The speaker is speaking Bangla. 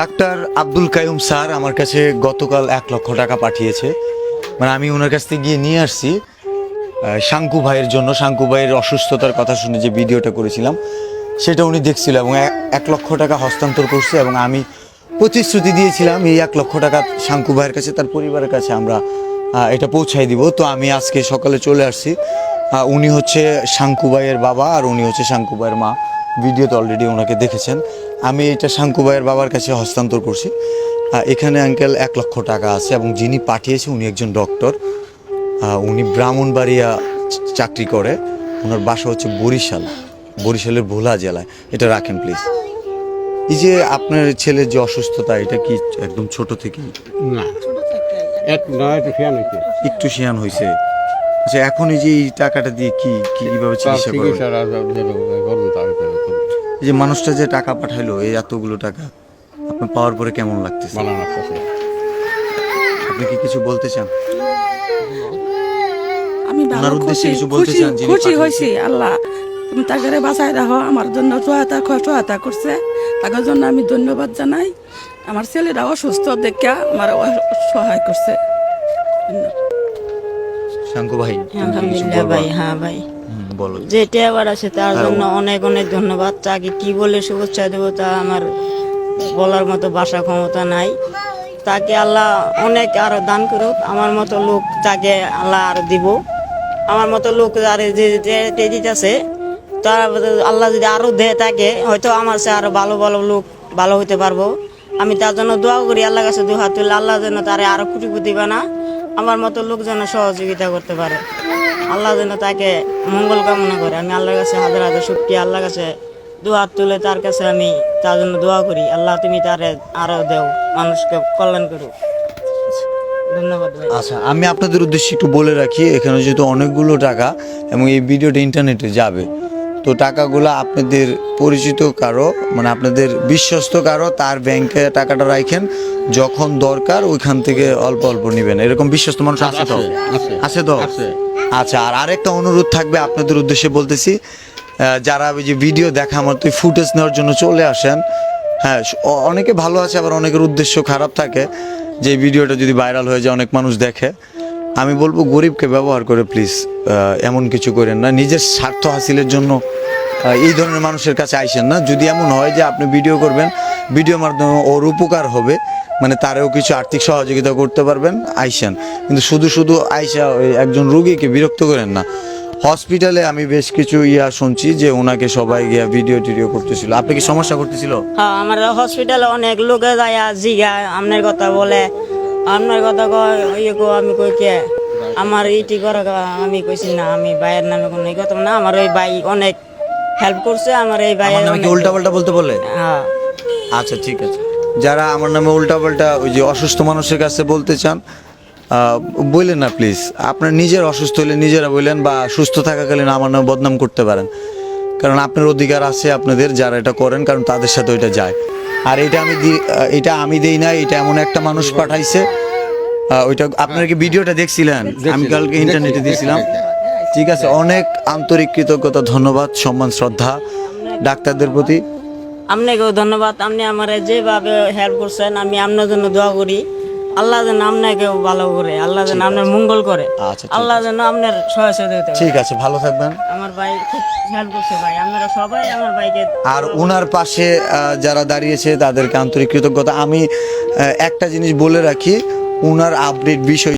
ডাক্তার আব্দুল কায়ুম স্যার আমার কাছে গতকাল এক লক্ষ টাকা পাঠিয়েছে। মানে আমি ওনার কাছ থেকে গিয়ে নিয়ে আসছি। শাঙ্কু ভাইয়ের জন্য, শাঙ্কু ভাইয়ের অসুস্থতার কথা শুনে যে ভিডিওটা করেছিলাম, সেটা উনি দেখছিল এবং এক লক্ষ টাকা হস্তান্তর করছে এবং আমি প্রতিশ্রুতি দিয়েছিলাম, এই এক লক্ষ টাকা শাঙ্কু ভাইয়ের কাছে, তার পরিবারের কাছে আমরা এটা পৌঁছাই দিব। তো আমি আজকে সকালে চলে আসছি। উনি হচ্ছে শাঙ্কু ভাইয়ের বাবা আর উনি হচ্ছে শাঙ্কু ভাইয়ের মা। ভিডিওতে অলরেডি ওনাকে দেখেছেন। আমি এটা শাঙ্কু ভাইয়ের বাবার কাছে হস্তান্তর করছি। এখানে আঙ্কেল এক লক্ষ টাকা আছে এবং যিনি পাঠিয়েছে উনি একজন ডক্টর উনি ব্রাহ্মণবাড়িয়া চাকরি করে। ওনার বাসা হচ্ছে বরিশাল বরিশালের ভোলা জেলায়। এটা রাখেন প্লিজ এই যে আপনার ছেলের যে অসুস্থতা এটা কি একদম ছোট থেকেই? না। একটু শিয়ান হয়েছে। আচ্ছা এখন এই যে এই টাকাটা দিয়ে কি কীভাবে চিকিৎসা করবেন এই যে মানুষটা যে টাকা পাঠাইলো এই এতগুলো টাকা আপনি পাওয়ার পরে কেমন লাগতেছে? আছে আপনি কি কিছু বলতে চান? আমি ওনার ভালো উদ্দেশ্যে কিছু বলতে চান যিনি খুশি? হয়েছি আল্লাহ। তুমি তাকে বাঁচাই রাখো আমার জন্য সহায়তা সহায়তা করছে। তাদের জন্য আমি ধন্যবাদ জানাই। আমার ছেলেরা অসুস্থ দেখে আমার সহায় করছে। শাঙ্কু ভাই? ভাই হ্যাঁ ভাই। বলো। যেটা আবার আছে তার হ্যাঁ, জন্য অনেক অনেক ধন্যবাদ। তাকে কি বলে শুভেচ্ছা দেবো তা আমার বলার মতো ভাষা ক্ষমতা নাই। তাকে আল্লাহ অনেক আরও দান করুক। আমার মতো লোক তাকে আল্লাহ আরও দিব। আমার মতো লোক আর যে দিতেছে তার আল্লাহ যদি আরও দেয় তাকে হয়তো আমার সে আরও ভালো ভালো লোক ভালো হইতে পারব। আমি তার জন্য দোয়া করি আল্লাহ কাছে দু হাত তুলে আল্লাহ যেন তারে আরও কোটি কোটি বানা। আমার মতো লোক যেন সহযোগিতা করতে পারে। আল্লাহ যেন তাকে মঙ্গল কামনা করে। আমি আল্লাহর কাছে হাজার হাজার শুক্রিয়া আল্লাহর কাছে দু হাত তুলে তার কাছে আমি তার জন্য দোয়া করি। আল্লাহ তুমি তারে আরও দেও মানুষকে কল্যাণ করো ধন্যবাদ আচ্ছা আমি আপনাদের উদ্দেশ্যে একটু বলে রাখি এখানে যেহেতু অনেকগুলো টাকা এবং এই ভিডিওটা ইন্টারনেটে যাবে তো টাকাগুলো আপনাদের পরিচিত কারও মানে আপনাদের বিশ্বস্ত কারও তার ব্যাংকে টাকাটা রাখেন যখন দরকার ওইখান থেকে অল্প অল্প নেবেন। এরকম বিশ্বস্ত মানুষ আছে তো? আছে, আছে তো? আছে। আচ্ছা আর আরেকটা অনুরোধ থাকবে আপনাদের উদ্দেশ্যে বলতেছি যারা ওই যে ভিডিও দেখা আমার তো ফুটেজ নেওয়ার জন্য চলে আসেন হ্যাঁ অনেকে ভালো আছে, আবার অনেকের উদ্দেশ্য খারাপ থাকে, যে ভিডিওটা যদি ভাইরাল হয়ে যায়, অনেক মানুষ দেখে। আমি বলব গরিবকে ব্যবহার করে প্লিজ এমন কিছু করেন না, নিজের স্বার্থ হাসিলের জন্য এই ধরনের মানুষের কাছে আইসেন না। যদি এমন হয় যে আপনি ভিডিও করবেন ভিডিওর মাধ্যমে ওর উপকার হবে মানে তারেও কিছু আর্থিক সহযোগিতা করতে পারবেন আইসেন। কিন্তু শুধু শুধু আইসা ওই একজন রুগীকে বিরক্ত করেন না। হসপিটালে আমি বেশ কিছু ইয়া শুনছি যে ওনাকে সবাই গিয়া ভিডিও টিডিও করতেছিল। আপনি কি সমস্যা করতেছিল? হ্যাঁ আমার হসপিটালে অনেক লোকে যায় জিগা আপনার কথা বলে। আপনার কথা কয় ইয়ে কো আমি কই কে? আমার ইটি করে আমি কইছি না আমি ভাইয়ের নামে কোনো এই কথা না। আমার ওই ভাই অনেক হেল্প করছে আমার এই আমার ভাইয়ের নামে কি উল্টা পাল্টা বলতে বলে? হ্যাঁ। আচ্ছা ঠিক আছে। যারা আমার নামে উল্টাপাল্টা ওই যে অসুস্থ মানুষের কাছে বলতে চান বললেন না প্লিজ আপনার নিজের অসুস্থ হলে নিজেরা বললেন বা সুস্থ থাকাকালীন আমার নামে বদনাম করতে পারেন। কারণ আপনার অধিকার আছে আপনাদের যারা এটা করেন কারণ তাদের সাথে ওইটা যায়। আর এটা আমি এটা আমি দেই না এটা এমন একটা মানুষ পাঠাইছে। ওইটা আপনার কি ভিডিওটা দেখছিলেন? আমি কালকে ইন্টারনেটে দিয়েছিলাম ঠিক আছে অনেক আন্তরিক কৃতজ্ঞতা ধন্যবাদ সম্মান শ্রদ্ধা ডাক্তারদের প্রতি। আপনাকেও ধন্যবাদ। আপনি আমার যেভাবে হেল্প করছেন আমি আপনার জন্য দোয়া করি। আল্লাহ যেন আপনাকেও ভালো করে আল্লাহ যেন আপনার মঙ্গল করে। আচ্ছা, আল্লাহ যেন আপনার সহযোগিতা করে। ঠিক আছে ভালো থাকবেন। আমার ভাই হেল্প করছে ভাই। আপনারা সবাই আমার ভাইকে আর ওনার পাশে যারা দাঁড়িয়েছে তাদেরকে আন্তরিক কৃতজ্ঞতা। আমি একটা জিনিস বলে রাখি ওনার আপডেট বিষয়